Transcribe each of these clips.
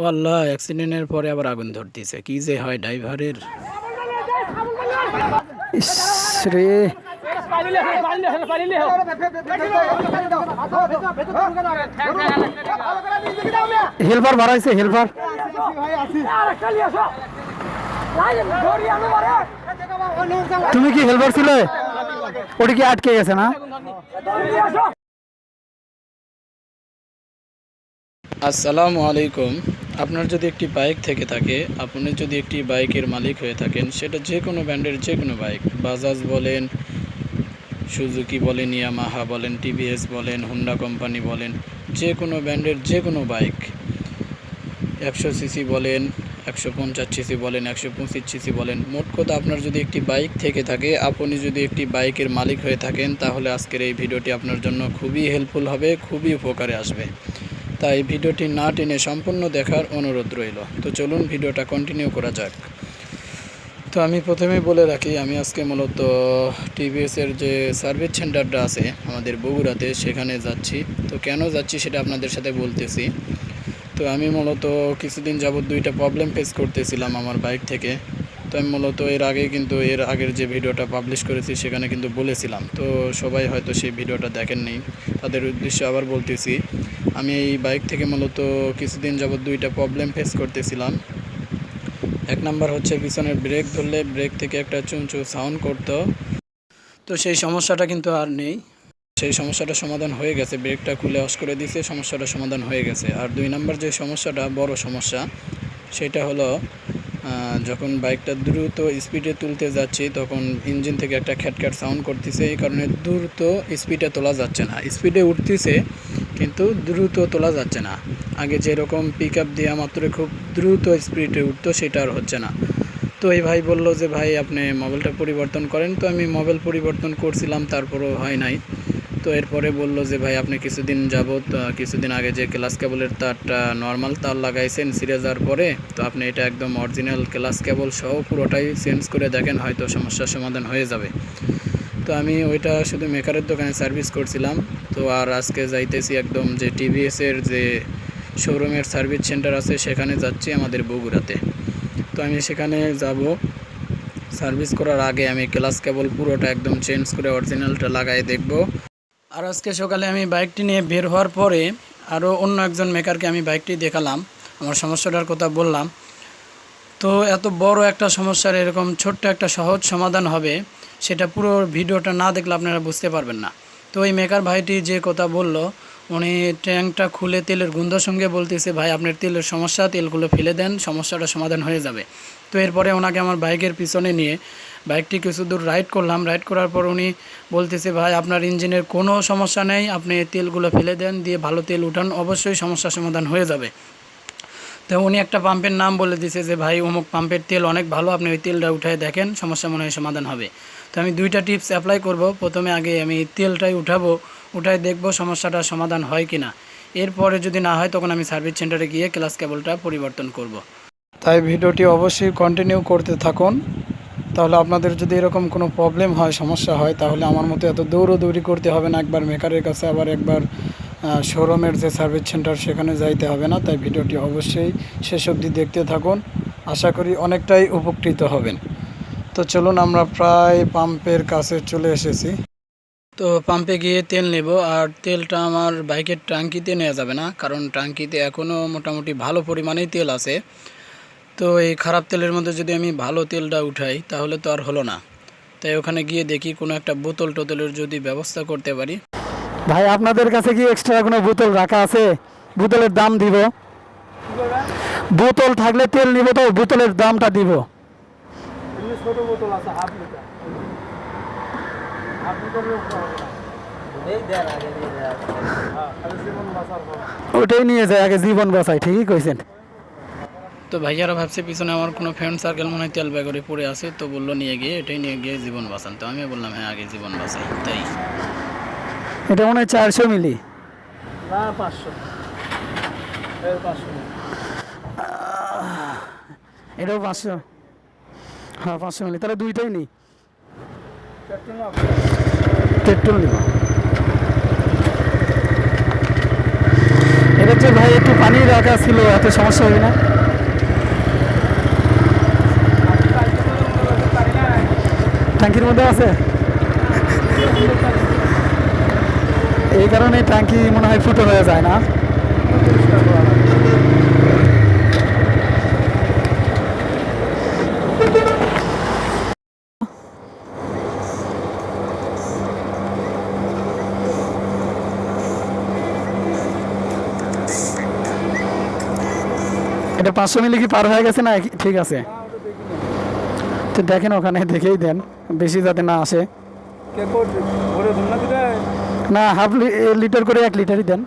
ও আল্লাহ অ্যাক্সিডেন্টের পরে আবার আগুন ধরতেছে। কি যে হয় ড্রাইভারের? রে। হেলপার বাড়াইছে, হেলপার। তুমি কি হেলপার ছিলে? ওটা কি আটকে গেছে না? আসসালামু আলাইকুম। আপনার যদি একটি বাইক থেকে থাকে, আপনি যদি একটি বাইকের মালিক হয়ে থাকেন, সেটা যে কোনো ব্র্যান্ডের যে কোনো বাইক। বাজাজ বলেন, সুজুকি বলেন, ইয়ামাহা বলেন, টিভিএস বলেন, হুন্ডা কোম্পানি বলেন, যে কোনো ব্র্যান্ডের যে কোনো বাইক। একশো সিসি বলেন, একশো পঞ্চাশ সিসি বলেন, একশো পঁচিশ সিসি বলেন, মোট কথা আপনার যদি একটি বাইক থেকে থাকে, আপনি যদি একটি বাইকের মালিক হয়ে থাকেন, তাহলে আজকের এই ভিডিওটি আপনার জন্য খুবই হেল্পফুল হবে, খুবই উপকারে আসবে। তাই ভিডিওটি না টেনে সম্পূর্ণ দেখার অনুরোধ রইল। তো চলুন ভিডিওটা কন্টিনিউ করা যাক। তো আমি প্রথমে বলে রাখি, আমি আজকে মূলত টিভিএসের যে সার্ভিস সেন্টারটা আছে আমাদের বগুড়াতে, সেখানে যাচ্ছি। তো কেন যাচ্ছি সেটা আপনাদের সাথে বলতেছি। তো আমি মূলত কিছুদিন যাবত দুইটা প্রবলেম ফেস করতেছিলাম আমার বাইক থেকে। তো আমি মূলত এর আগে কিন্তু, এর আগের যে ভিডিওটা পাবলিশ করেছি, সেখানে কিন্তু বলেছিলাম। তো সবাই হয়তো সেই ভিডিওটা দেখেননি। তাদের উদ্দেশ্যে আবার বলতেছি আমি এই বাইক থেকে মূলত কিছুদিন যাবৎ দুইটা প্রবলেম ফেস করতেছিলাম। এক নাম্বার হচ্ছে পিছনের ব্রেক ধরলে ব্রেক থেকে একটা চুনচু সাউন্ড করতো। তো সেই সমস্যাটা কিন্তু আর নেই। সেই সমস্যাটা সমাধান হয়ে গেছে। ব্রেকটা খুলে অস করে দিয়েছে সমস্যাটা সমাধান হয়ে গেছে। আর দুই নাম্বার যে সমস্যাটা, বড় সমস্যা, সেটা হলো যখন বাইকটা দ্রুত স্পিডে তুলতে যাচ্ছি, তখন ইঞ্জিন থেকে একটা খ্যাটখ্যাট সাউন্ড করতেছে। এই কারণে দ্রুত স্পিডে তোলা যাচ্ছে না। স্পিডে উঠতেছে, কিন্তু দ্রুত তোলা যাচ্ছে না। আগে যেরকম পিক আপ দেওয়া মাত্র খুব দ্রুত স্পিডে উঠতো, সেটা আর হচ্ছে না। তো এই ভাই বলল যে, ভাই, আপনি মোবাইলটা পরিবর্তন করেন। তো আমি মোবাইল পরিবর্তন করছিলাম, তারপরও হয় নাই। তো এরপরে বলল যে ভাই আপনি কিছুদিন আহ, কিছুদিন আগে যে ক্লাস কেবলের তারটা নর্মাল তার লাগাইছেন সিরে যাওয়ার পরে তো আপনি এটা একদম অরিজিনাল ক্লাস কেবল সহ পুরোটাই চেঞ্জ করে দেখেন হয়তো সমস্যার সমাধান হয়ে যাবে। তো আমি ওইটা শুধু মেকারের দোকানে সার্ভিস করছিলাম। তো আর আজকে যাইতেছি একদম যে টিভিএসের যে শোরুমের সার্ভিস সেন্টার আছে সেখানে যাচ্ছি আমাদের বগুড়াতে। তো আমি সেখানে যাব। সার্ভিস করার আগে আমি ক্লাস কেবল পুরোটা একদম চেঞ্জ করে অরিজিনালটা লাগাই দেখব। আর আজকে সকালে আমি বাইকটি নিয়ে বের হওয়ার পরে আরও অন্য একজন মেকারকে আমি বাইকটি দেখালাম, আমার সমস্যাটার কথা বললাম। তো এত বড় একটা সমস্যার এরকম ছোট্ট একটা সহজ সমাধান হবে, সেটা পুরো ভিডিওটা না দেখলে আপনারা বুঝতে পারবেন না। তো ওই মেকার ভাইটি যে কথা বলল, উনি ট্যাঙ্কটা খুলে তেলের গুন্ধ সঙ্গে বলতেছে, ভাই, আপনার তেলের সমস্যা, তেলগুলো ফেলে দেন, সমস্যাটা সমাধান হয়ে যাবে। তো এরপরে ওনাকে আমার বাইকের পিছনে নিয়ে বাইকটি কিছু দূর রাইড করলাম। রাইড করার পর উনি বলতেছে, ভাই, আপনার ইঞ্জিনের কোনো সমস্যা নেই, আপনি তেলগুলো ফেলে দেন, দিয়ে ভালো তেল উঠান, অবশ্যই সমস্যার সমাধান হয়ে যাবে। তো উনি একটা পাম্পের নাম বলে দিছে যে, ভাই, অমুক পাম্পের তেল অনেক ভালো, আপনি ওই তেলটা উঠায় দেখেন, সমস্যা মনে হয় সমাধান হবে। তো আমি দুইটা টিপস অ্যাপ্লাই করব। প্রথমে আগে আমি তেলটাই উঠাবো, উঠায় দেখব সমস্যাটা সমাধান হয় কি না এরপরে যদি না হয়, তখন আমি সার্ভিস সেন্টারে গিয়ে ক্লাস কেবলটা পরিবর্তন করব। তাই ভিডিওটি অবশ্যই কন্টিনিউ করতে থাকুন। তাহলে আপনাদের যদি এরকম কোনো প্রবলেম হয়, সমস্যা হয়, তাহলে আমার মতো এত দৌড়োদৌড়ি করতে হবে না। একবার মেকারের কাছে, আবার একবার শোরুমের যে সার্ভিস সেন্টার সেখানে যাইতে হবে না। তাই ভিডিওটি অবশ্যই শেষ অবধি দেখতে থাকুন। আশা করি অনেকটাই উপকৃত হবেন। তো চলুন আমরা প্রায় পাম্পের কাছে চলে এসেছি। তো পাম্পে গিয়ে তেল নেব, আর তেলটা আমার বাইকের ট্যাঙ্কিতে নেওয়া যাবে না। কারণ ট্যাঙ্কিতে এখনও মোটামুটি ভালো পরিমাণেই তেল আছে। তো এই খারাপ তেলের মধ্যে যদি আমি ভালো তেলটা উঠাই, তাহলে তো আর হলো না। তাই ওখানে গিয়ে দেখি কোনো একটা বোতল টোতলের যদি ব্যবস্থা করতে পারি। ভাই, আপনাদের কাছে কি এক্সট্রা কোনো বোতল রাখা আছে? বোতলের দাম দিব। বোতল থাকলে তেল নিব তো, বোতলের দামটা দিব। ওটাই নিয়ে যায়, আগে জীবন বাঁচাই ঠিকই কইছেন। তো ভাইয়ারা ভাবছে পিছনে আমার কোনো ফ্রেন্ড সার্কেল মনে হয় তেল ব্যাগরে পড়ে আছে তো বলল নিয়ে গিয়ে এটাই নিয়ে গিয়ে জীবন বাঁচান। তো আমি বললাম হ্যাঁ আগে জীবন বাঁচাই তাই। এটা মনে হয় চারশো মিলি। না পাঁচশো। এটাও পাঁচশো। হ্যাঁ পাঁচশো মিলি। তাহলে দুইটাই নিই পেট্রোল নিব এটা যে ভাই একটু পানি রাখা ছিল এত সমস্যা হবে না? ট্যাঙ্কির মধ্যে আছে? এই কারণে ট্যাঙ্কি মনে হয় ফুটো হয়ে যায় না? এটা পাঁচশো মিলি কি পার হয়ে গেছে না? ঠিক আছে। তো দেখেন ওখানে দেখেই দেন বেশি যাতে না আসে। না হাফ লিটার করে এক লিটারই দেন।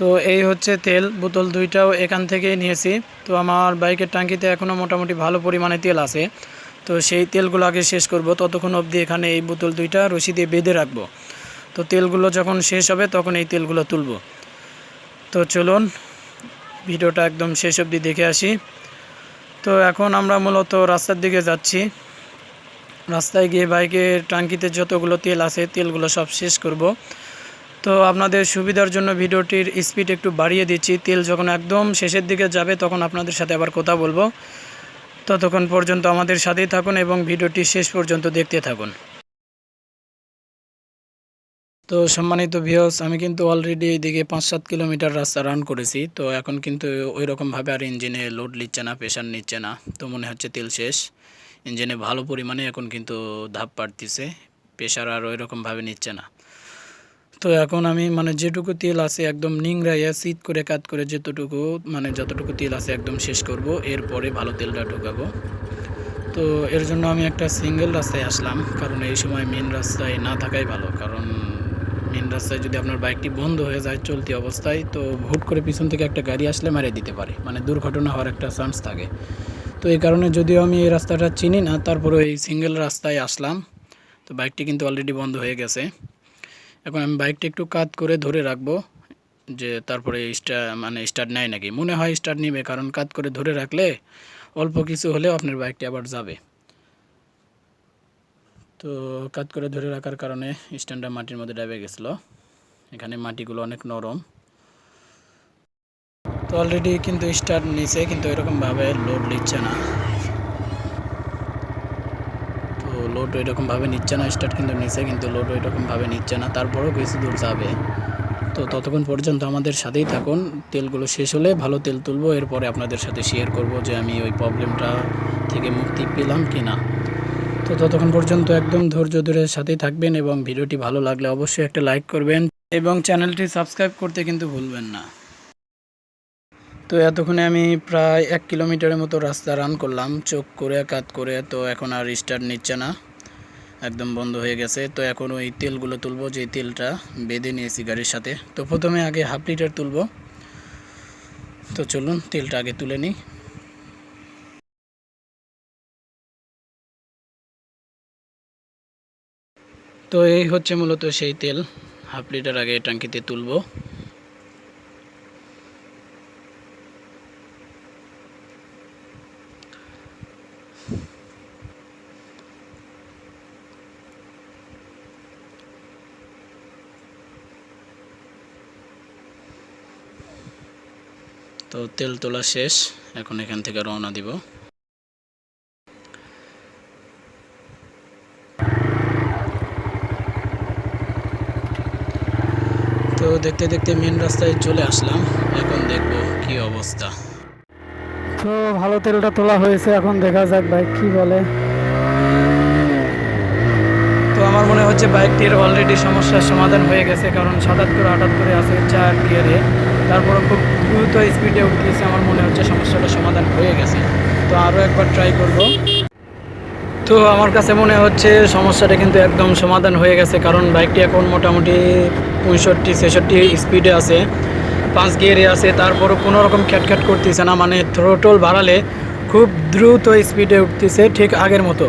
তো এই হচ্ছে তেল, বোতল দুইটাও এখান থেকেই নিয়েছি। তো আমার বাইকের ট্যাঙ্কিতে এখনও মোটামুটি ভালো পরিমাণে তেল আছে। তো সেই তেলগুলো আগে শেষ করব। ততক্ষণ অবধি এখানে এই বোতল দুইটা রশি দিয়ে বেঁধে রাখব। তো তেলগুলো যখন শেষ হবে, তখন এই তেলগুলো তুলব। তো চলুন, ভিডিওটা একদম শেষ অবধি দেখে আসি। তো এখন আমরা মূলত রাস্তার দিকে যাচ্ছি। রাস্তায় গিয়ে বাইকের ট্যাঙ্কিতে যতগুলো তেল আছে, তেলগুলো সব শেষ করব। তো আপনাদের সুবিধার জন্য ভিডিওটির স্পিড একটু বাড়িয়ে দিচ্ছি। তেল যখন একদম শেষের দিকে যাবে তখন আপনাদের সাথে আবার কথা বলব। ততক্ষণ পর্যন্ত আমাদের সাথেই থাকুন এবং ভিডিওটি শেষ পর্যন্ত দেখতে থাকুন। তো সম্মানিত ভিউস আমি কিন্তু অলরেডি এইদিকে পাঁচ সাত কিলোমিটার রাস্তা রান করেছি। তো এখন কিন্তু ওই রকমভাবে আর ইঞ্জিনে লোড নিচ্ছে না প্রেশার নিচ্ছে না। তো মনে হচ্ছে তেল শেষ। ইঞ্জিনে ভালো পরিমাণে এখন কিন্তু ধাপ পাড়তিছে প্রেশার আর ওই রকমভাবে নিচ্ছে না। তো এখন আমি মানে যেটুকু তেল আছে একদম নিংড়াইয়া শীত করে কাত করে যতটুকু মানে যতটুকু তেল আছে একদম শেষ করব, এরপরে ভালো তেলটা ঢোকাবো। তো এর জন্য আমি একটা সিঙ্গেল রাস্তায় আসলাম, কারণ এই সময় মেন রাস্তায় না থাকাই ভালো, কারণ মেন রাস্তায় যদি আপনার বাইকটি বন্ধ হয়ে যায় চলতি অবস্থায়, তো হুট করে পিছন থেকে একটা গাড়ি আসলে মারিয়ে দিতে পারে মানে দুর্ঘটনা হওয়ার একটা চান্স থাকে। তো এই কারণে যদিও আমি এই রাস্তাটা চিনি না তারপরে এই সিঙ্গেল রাস্তায় আসলাম, তো বাইকটি কিন্তু অলরেডি বন্ধ হয়ে গেছে। এখন আমি বাইকটা একটু কাত করে ধরে রাখব, যে তারপরে স্টা মানে স্টার্ট নেয় নাকি। মনে হয় স্টার্ট নিবে, কারণ কাত করে ধরে রাখলে অল্প কিছু হলেও আপনার বাইকটি আবার যাবে। তো কাত করে ধরে রাখার কারণে স্ট্যান্ডটা মাটির মধ্যে ডাবে গেছিল। এখানে মাটিগুলো অনেক নরম। তো অলরেডি কিন্তু স্টার্ট নিছে, কিন্তু এরকমভাবে লোড নিচ্ছে না তো লোড ওইরকমভাবে নিচ্ছে না স্টার্ট কিন্তু নিচে কিন্তু লোড ওইরকমভাবে নিচ্ছে না, তারপরেও কিছু দূর যাবে। তো ততক্ষণ পর্যন্ত আমাদের সাথেই থাকুন, তেলগুলো শেষ হলে ভালো তেল তুলবো, এরপরে আপনাদের সাথে শেয়ার করব যে আমি ওই প্রবলেমটা থেকে মুক্তি পেলাম কি না তো ততক্ষণ পর্যন্ত একদম ধৈর্য ধরে সাথেই থাকবেন এবং ভিডিওটি ভালো লাগলে অবশ্যই একটা লাইক করবেন এবং চ্যানেলটি সাবস্ক্রাইব করতে কিন্তু ভুলবেন না। তো এতক্ষণে আমি প্রায় এক কিলোমিটারের মতো রাস্তা রান করলাম, চোখ করে, কাত করে, তো এখন আর স্টার্ট নিচ্ছে না। একদম বন্ধ হয়ে গেছে। তো এখন ওই তেলগুলো তুলবো, যে তেলটা বেঁধে নিয়েছি গাড়ির সাথে। তো প্রথমে আগে হাফ লিটার তুলবো। তো চলুন, তেলটা আগে তুলে নিই। তো এই হচ্ছে মূলত সেই তেল। হাফ লিটার আগে ট্যাঙ্কিতে তুলবো। তো তেল তোলা শেষ এখন এখান থেকে রওনা দিব। তো দেখতে দেখতে মেন রাস্তায় চলে আসলাম এখন দেখব কি অবস্থা। তো ভালো তেলটা তোলা হয়েছে এখন দেখা যাক ভাই কি বলে। তো আমার মনে হচ্ছে বাইকটির অলরেডি সমস্যার সমাধান হয়ে গেছে কারণ সাতাত্তর আটাত্তরে আছে চার গিয়ারে তারপরে খুব দ্রুত স্পিডে উঠতেছে আমার মনে হচ্ছে, সমস্যাটা সমাধান হয়ে গেছে। তো আরও একবার ট্রাই করব। তো আমার কাছে মনে হচ্ছে সমস্যাটা কিন্তু একদম সমাধান হয়ে গেছে, কারণ বাইকটি এখন মোটামুটি পঁয়ষট্টি, ছেষট্টি স্পিডে আছে, পাঁচ গিয়ারে আছে, তারপরও কোনো রকম খ্যাটখ্যাট করতেছে না মানে থ্রোটল বাড়ালে খুব দ্রুত স্পিডে উঠতেছে ঠিক আগের মতো।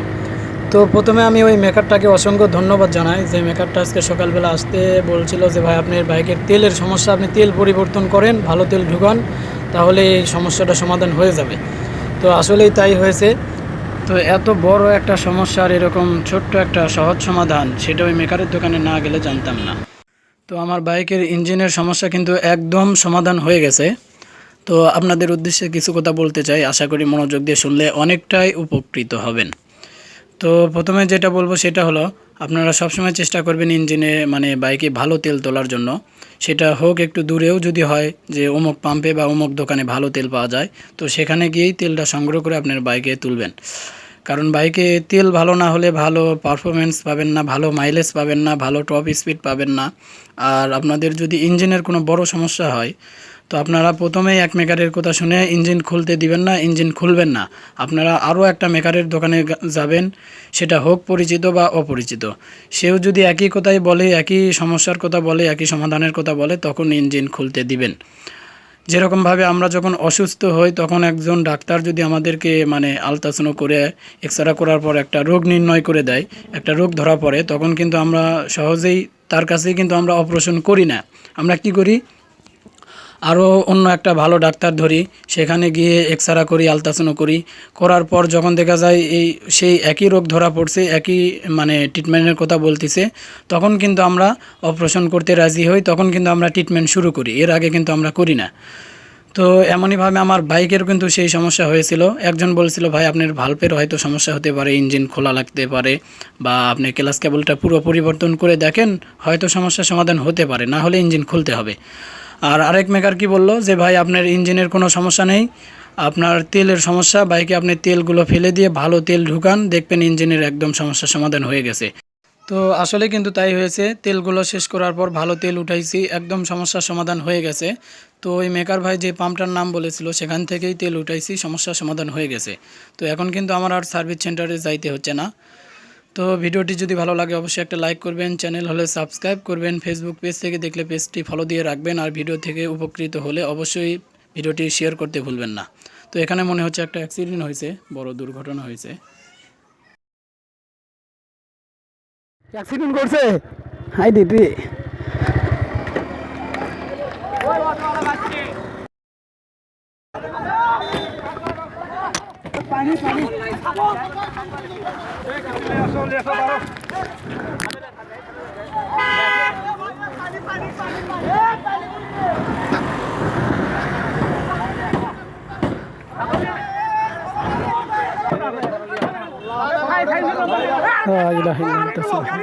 তো প্রথমে আমি ওই মেকারটাকে অসংখ্য ধন্যবাদ জানাই যে মেকারটা আজকে সকালবেলা আসতে বলছিল যে, ভাই, আপনার বাইকের তেলের সমস্যা, আপনি তেল পরিবর্তন করেন, ভালো তেল ঢুকান, তাহলে এই সমস্যাটা সমাধান হয়ে যাবে। তো আসলেই তাই হয়েছে। তো এত বড় একটা সমস্যার এরকম ছোট্ট একটা সহজ সমাধান, সেটা ওই মেকারের দোকানে না গেলে জানতাম না। তো আমার বাইকের ইঞ্জিনের সমস্যা কিন্তু একদম সমাধান হয়ে গেছে। তো আপনাদের উদ্দেশ্যে কিছু কথা বলতে চাই, আশা করি মনোযোগ দিয়ে শুনলে অনেকটাই উপকৃত হবেন। তো প্রথমে যেটা বলব সেটা হলো, আপনারা সবসময় চেষ্টা করবেন ইঞ্জিনে মানে বাইকে ভালো তেল তোলার জন্য। সেটা হোক একটু দূরেও যদি হয় যে অমুক পাম্পে বা অমুক দোকানে ভালো তেল পাওয়া যায়, তো সেখানে গিয়েই তেলটা সংগ্রহ করে আপনার বাইকে তুলবেন। কারণ বাইকে তেল ভালো না হলে ভালো পারফরমেন্স পাবেন না, ভালো মাইলেজ পাবেন না, ভালো টপ স্পিড পাবেন না। আর আপনাদের যদি ইঞ্জিনের কোনো বড় সমস্যা হয় তো আপনারা প্রথমেই এক মেকারের কথা শুনে ইঞ্জিন খুলতে দিবেন না, ইঞ্জিন খুলবেন না। আপনারা আরও একটা মেকারের দোকানে যাবেন, সেটা হোক পরিচিত বা অপরিচিত। সেও যদি একই কথাই বলে, একই সমস্যার কথা বলে, একই সমাধানের কথা বলে, তখন ইঞ্জিন খুলতে দিবেন। যেরকমভাবে আমরা যখন অসুস্থ হই, তখন একজন ডাক্তার যদি আমাদেরকে মানে আলট্রাসাউন্ড করে, এক্সরে করার পর একটা রোগ নির্ণয় করে দেয়, একটা রোগ ধরা পড়ে, তখন কিন্তু আমরা সহজেই, তার কাছেই কিন্তু আমরা অপারেশন করি না। আমরা কি করি? আরও অন্য একটা ভালো ডাক্তার ধরি, সেখানে গিয়ে এক্সরা করি আলট্রাসাউন্ড করি। করার পর যখন দেখা যায় এই, সেই একই রোগ ধরা পড়ছে, একই মানে ট্রিটমেন্টের কথা বলতেছে, তখন কিন্তু আমরা অপারেশন করতে রাজি হই, তখন কিন্তু আমরা ট্রিটমেন্ট শুরু করি। এর আগে কিন্তু আমরা করি না। তো এমনইভাবে আমার বাইকের কিন্তু সেই সমস্যা হয়েছিল। একজন বলছিল, ভাই, আপনার ভাল্পের হয়তো সমস্যা হতে পারে ইঞ্জিন খোলা লাগতে পারে, বা আপনি ক্লাস কেবলটা পুরো পরিবর্তন করে দেখেন, হয়তো সমস্যার সমাধান হতে পারে, না হলে ইঞ্জিন খুলতে হবে। আর আরেক মেকার কি বলল যে, ভাই, আপনার ইঞ্জিনের কোনো সমস্যা নেই। আপনার তেলের সমস্যা বাইকে আপনি তেলগুলো ফেলে দিয়ে ভালো তেল ঢুকান, দেখবেন ইঞ্জিনের একদম সমস্যার সমাধান হয়ে গেছে। তো আসলে কিন্তু তাই হয়েছে। তেলগুলো শেষ করার পর ভালো তেল উঠাইছি, একদম সমস্যার সমাধান হয়ে গেছে। তো ওই মেকার ভাই যে পাম্পটার নাম বলেছিল, সেখান থেকেই তেল উঠাইছি, সমস্যার সমাধান হয়ে গেছে। তো এখন কিন্তু আমার আর সার্ভিস সেন্টারে যাইতে হচ্ছে না। তো ভিডিওটি যদি ভালো লাগে, অবশ্যই একটা লাইক করবেন। চ্যানেল হলে সাবস্ক্রাইব করবেন। ফেসবুক পেজ থেকে দেখলে পেজটি ফলো দিয়ে রাখবেন। আর ভিডিও থেকে উপকৃত হলে অবশ্যই ভিডিওটি শেয়ার করতে ভুলবেন না। তো এখানে মনে হচ্ছে একটা অ্যাক্সিডেন্ট হয়েছে, বড় দুর্ঘটনা হয়েছে। অ্যাক্সিডেন্ট করছে? হাই দিদি। লা ইলাহা ইল্লাল্লাহ